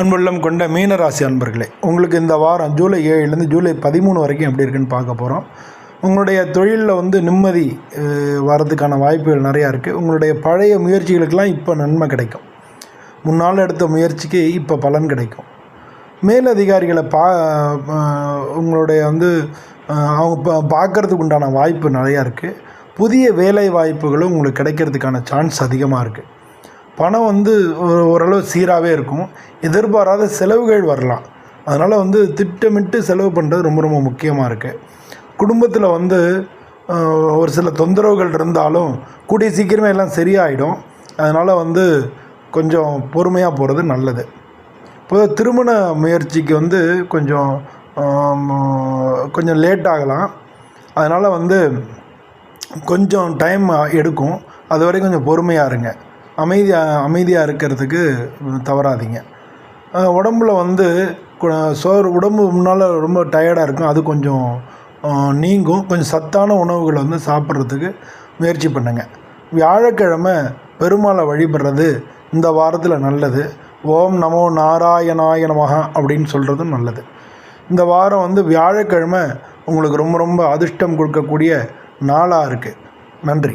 அன்புள்ளம் கொண்ட மீனராசி அன்பர்களே உங்களுக்கு இந்த வாரம் ஜூலை ஏழுலேருந்து ஜூலை பதிமூணு வரைக்கும் எப்படி இருக்குன்னு பார்க்க போகிறோம் உங்களுடைய தொழிலில் வந்து நிம்மதி வர்றதுக்கான வாய்ப்புகள் நிறையா இருக்குது உங்களுடைய பழைய முயற்சிகளுக்கெல்லாம் இப்போ நன்மை கிடைக்கும். முன்னால் எடுத்த முயற்சிக்கு இப்போ பலன் கிடைக்கும். மேலதிகாரிகளை பா உங்களுடைய வந்து அவங்க பா பார்க்கறதுக்கு உண்டான வாய்ப்பு நிறையா இருக்குது புதிய வேலை வாய்ப்புகளும் உங்களுக்கு கிடைக்கிறதுக்கான சான்ஸ் அதிகமாக இருக்குது பணம் வந்து ஓரளவு சீராகவே இருக்கும். எதிர்பாராத செலவுகள் வரலாம். அதனால் வந்து திட்டமிட்டு செலவு பண்ணுறது ரொம்ப ரொம்ப முக்கியமாக இருக்குது குடும்பத்தில் வந்து ஒரு சில தொந்தரவுகள் இருந்தாலும் கூடிய சீக்கிரமே எல்லாம் சரியாயிடும். அதனால் வந்து கொஞ்சம் பொறுமையாக போகிறது நல்லது. இப்போ திருமண முயற்சிக்கு வந்து கொஞ்சம் கொஞ்சம் லேட் ஆகலாம். அதனால் வந்து கொஞ்சம் டைம் எடுக்கும். அது வரைக்கும் கொஞ்சம் பொறுமையாக இருங்க. அமைதியாக அமைதியாக இருக்கிறதுக்கு தவறாதீங்க. உடம்புல வந்து சோறு உடம்பு முன்னால் ரொம்ப டயர்டாக இருக்கும். அது கொஞ்சம் நீங்கும். கொஞ்சம் சத்தான உணவுகளை வந்து சாப்பிட்றதுக்கு முயற்சி பண்ணுங்கள் வியாழக்கிழமை பெருமாளை வழிபடுறது இந்த வாரத்தில் நல்லது. ஓம் நமோ நாராயணாய மகா அப்படின்னு சொல்கிறதும் நல்லது. இந்த வாரம் வந்து வியாழக்கிழமை உங்களுக்கு ரொம்ப ரொம்ப அதிர்ஷ்டம் கொடுக்கக்கூடிய நாளாக இருக்குது நன்றி.